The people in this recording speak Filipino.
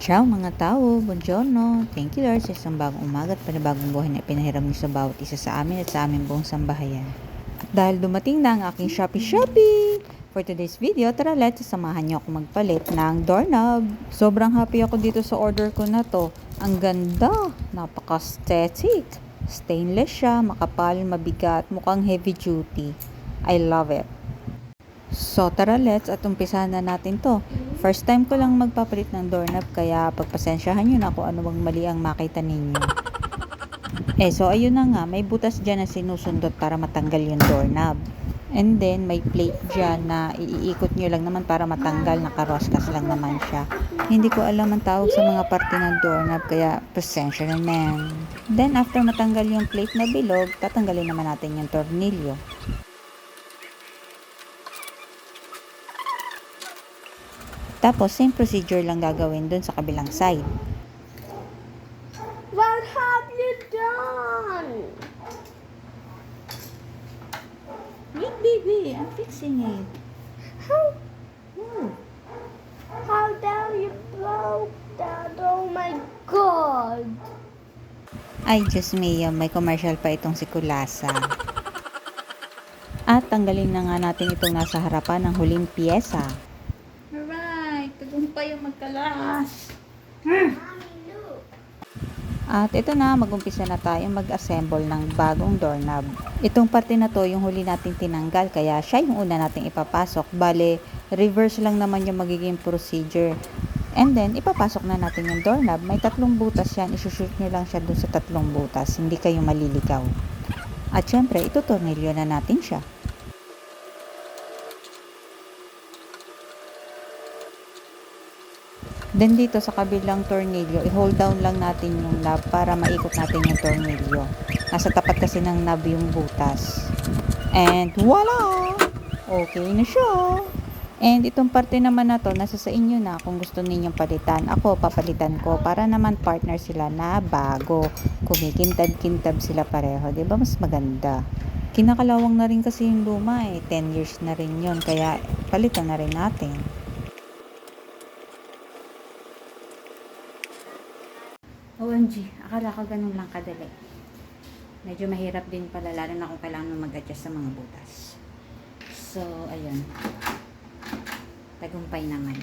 Ciao mga tao, buongiorno. Thank you Lord sa isang bagong umaga at panibagong buhay na pinahiram niyo sa bawat isa sa amin at sa aming buong sambahayan. At dahil dumating na ang aking Shopee Shopee! For today's video, tara let's samahan niyo ako magpalit ng doorknob. Sobrang happy ako dito sa order ko na to. Ang ganda, napaka-aesthetic. Stainless siya, makapal, mabigat, mukhang heavy duty. I love it. So tara let's at umpisahan na natin to. First time ko lang magpapalit ng doorknob kaya pagpasensyahan nyo na kung ano bang mali ang makita ninyo. Eh so ayun na nga, may butas dyan na sinusundot para matanggal yung doorknob. And then may plate dyan na iikot nyo lang naman para matanggal, nakaroskas lang naman siya. Hindi ko alam ang tawag sa mga parte ng doorknob kaya pasensya na man. Then after matanggal yung plate na bilog, tatanggalin naman natin yung tornilyo. Tapos, same procedure lang gagawin dun sa kabilang side. What have you done? Wait, baby. I'm fixing it. How, Oh. how dare you broke that? Oh my god. Ay, Diyos mio, may commercial pa itong si Kulasa. At tanggalin na nga natin itong nasa harapan ng huling pyesa. Alright, tagumpay yung magkalas. At ito na, magumpisa na tayo mag-assemble ng bagong doorknob. Itong parte na to, yung huli nating tinanggal, kaya siya yung una nating ipapasok. Bale, reverse lang naman yung magiging procedure. And then, ipapasok na natin yung doorknob. May tatlong butas yan. Isushoot nyo lang siya dun sa tatlong butas. Hindi kayo maliligaw. At syempre, itutornilyo na natin siya. Then dito sa kabilang tornilyo, i-hold down lang natin yung knob para maikot natin yung tornilyo. Nasa tapat kasi ng knob yung butas. And voila! Okay na siya. And itong parte naman na to, nasa sa inyo na kung gusto ninyong palitan. Ako, papalitan ko para naman partner sila na bago. Kumikintad-kintab sila pareho. ba Mas maganda. Kinakalawang na rin kasi yung luma eh. 10 years na rin yun. Kaya palitan na rin natin. OMG, akala ko ganun lang kadali. Medyo mahirap din pala, lalo na kung kailangan mo mag-adjust sa mga butas. So, ayun. Tagumpay naman.